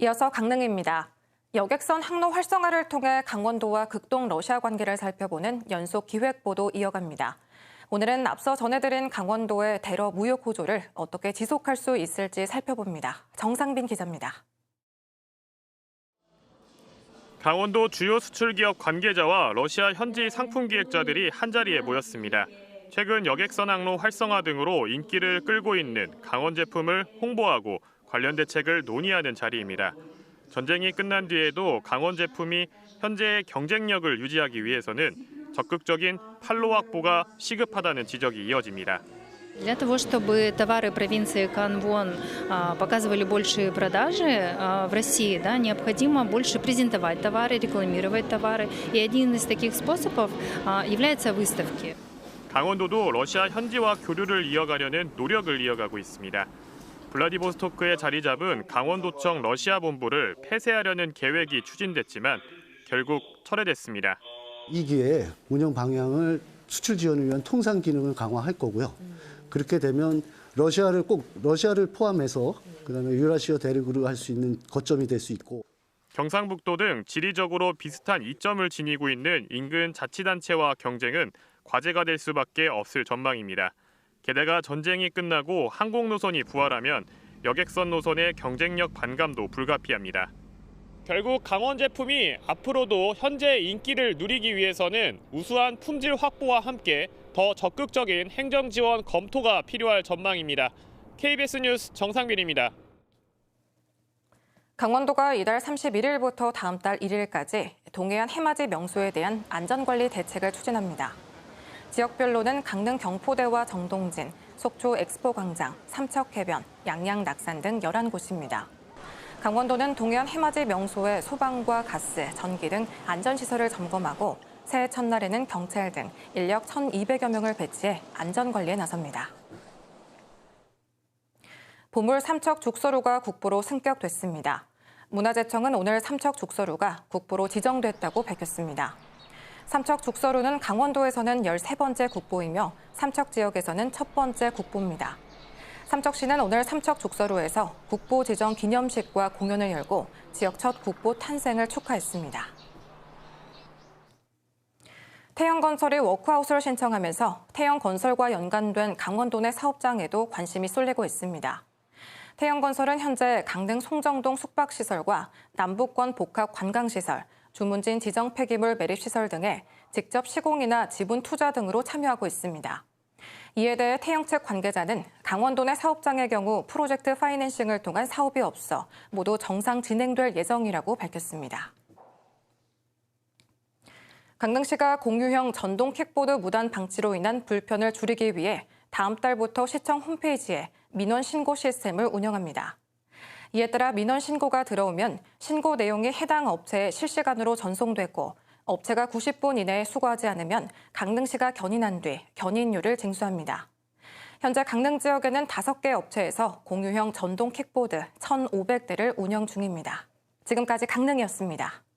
이어서 강릉입니다. 여객선 항로 활성화를 통해 강원도와 극동 러시아 관계를 살펴보는 연속 기획 보도 이어갑니다. 오늘은 앞서 전해드린 강원도의 대러 무역 호조를 어떻게 지속할 수 있을지 살펴봅니다. 정상빈 기자입니다. 강원도 주요 수출 기업 관계자와 러시아 현지 상품 기획자들이 한자리에 모였습니다. 최근 여객선 항로 활성화 등으로 인기를 끌고 있는 강원 제품을 홍보하고 관련 대책을 논의하는 자리입니다. 전쟁이 끝난 뒤에도 강원 제품이 현재의 경쟁력을 유지하기 위해서는 적극적인 판로 확보가 시급하다는 지적이 이어집니다. Для того, чтобы товары провинции Канвон а, показывали большие продажи а, в России, да, необходимо больше презентовать товары, рекламировать товары. И один из таких способов а, является выставки. 강원도도 러시아 현지와 교류를 이어가려는 노력을 이어가고 있습니다. 블라디보스토크에 자리 잡은 강원도청 러시아 본부를 폐쇄하려는 계획이 추진됐지만 결국 철회됐습니다. 이 기회에 운영 방향을 수출 지원을 위한 통상 기능을 강화할 거고요. 그렇게 되면 러시아를 꼭 러시아를 포함해서 그다음에 유라시아 대륙으로 할 수 있는 거점이 될 수 있고 경상북도 등 지리적으로 비슷한 이점을 지니고 있는 인근 자치단체와 경쟁은 과제가 될 수밖에 없을 전망입니다. 게다가 전쟁이 끝나고 항공 노선이 부활하면 여객선 노선의 경쟁력 반감도 불가피합니다. 결국 강원 제품이 앞으로도 현재 인기를 누리기 위해서는 우수한 품질 확보와 함께 더 적극적인 행정 지원 검토가 필요할 전망입니다. KBS 뉴스 정상빈입니다. 강원도가 이달 31일부터 다음 달 1일까지 동해안 해맞이 명소에 대한 안전관리 대책을 추진합니다. 지역별로는 강릉 경포대와 정동진, 속초 엑스포 광장, 삼척해변, 양양 낙산 등 11곳입니다. 강원도는 동해안 해맞이 명소에 소방과 가스, 전기 등 안전시설을 점검하고 새해 첫날에는 경찰 등 인력 1,200여 명을 배치해 안전관리에 나섭니다. 보물 삼척 죽서루가 국보로 승격됐습니다. 문화재청은 오늘 삼척 죽서루가 국보로 지정됐다고 밝혔습니다. 삼척 죽서루는 강원도에서는 13번째 국보이며 삼척 지역에서는 첫 번째 국보입니다. 삼척시는 오늘 삼척 죽서루에서 국보 지정 기념식과 공연을 열고 지역 첫 국보 탄생을 축하했습니다. 태영건설이 워크아웃을 신청하면서 태영건설과 연관된 강원도 내 사업장에도 관심이 쏠리고 있습니다. 태영건설은 현재 강릉 송정동 숙박시설과 남북권 복합 관광시설, 주문진 지정 폐기물 매립 시설 등에 직접 시공이나 지분 투자 등으로 참여하고 있습니다. 이에 대해 태영측 관계자는 강원도 내 사업장의 경우 프로젝트 파이낸싱을 통한 사업이 없어 모두 정상 진행될 예정이라고 밝혔습니다. 강릉시가 공유형 전동 킥보드 무단 방치로 인한 불편을 줄이기 위해 다음 달부터 시청 홈페이지에 민원 신고 시스템을 운영합니다. 이에 따라 민원 신고가 들어오면 신고 내용이 해당 업체에 실시간으로 전송되고 업체가 90분 이내에 수거하지 않으면 강릉시가 견인한 뒤 견인료를 징수합니다. 현재 강릉 지역에는 5개 업체에서 공유형 전동 킥보드 1,500대를 운영 중입니다. 지금까지 강릉이었습니다.